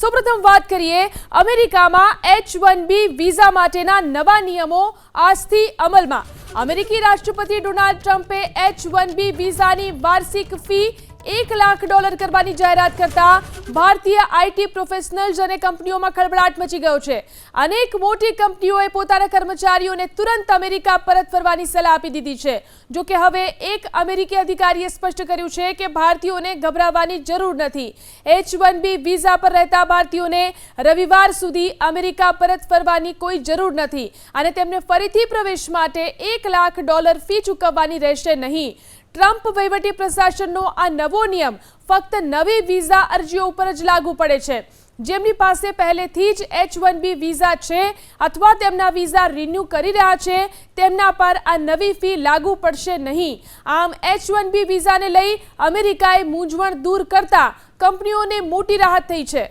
સૌપ્રથમ વાત કરીએ, અમેરિકામાં એચ વન બી વિઝા માટેના નવા નિયમો આજથી અમલમાં. અમેરિકી રાષ્ટ્રપતિ ડોનાલ્ડ ટ્રમ્પે એચ વન બી વિઝાની વાર્ષિક ફી એક લાખ ડોલર કરવાની જાહેરાત કરતા ભારતીય આઈટી પ્રોફેશનલ્સ અને કંપનીઓમાં ખળભળાટ મચી ગયો છે. અનેક મોટી કંપનીઓએ પોતાના કર્મચારીઓને તુરંત અમેરિકા પરત ફરવાની સલાહ આપી દીધી છે. જો કે હવે એક અમેરિકી અધિકારીએ સ્પષ્ટ કર્યું છે કે ભારતીયોને ગભરાવાની જરૂર નથી. એચ વન બી વિઝા પર રહેતા ભારતીયોને રવિવાર સુધી અમેરિકા પરત ફરવાની કોઈ જરૂર નથી અને તેમને ફરીથી પ્રવેશ માટે એક લાખ ડોલર ફી ચૂકવવાની રહેશે નહીં. ટ્રમ્પ વહીવટી પ્રશાસનનો આ નવો નિયમ ફક્ત નવી વિઝા અરજીઓ ઉપર જ લાગુ પડે છે. જેમની પાસે પહેલેથી જ એચ વન બી વિઝા છે અથવા તેમના વિઝા રિન્યૂ કરી રહ્યા છે, તેમના પર આ નવી ફી લાગુ પડશે નહીં. આમ એચ વન બી વિઝાને લઈ અમેરિકાએ મૂંઝવણ દૂર કરતા કંપનીઓને મોટી રાહત થઈ છે.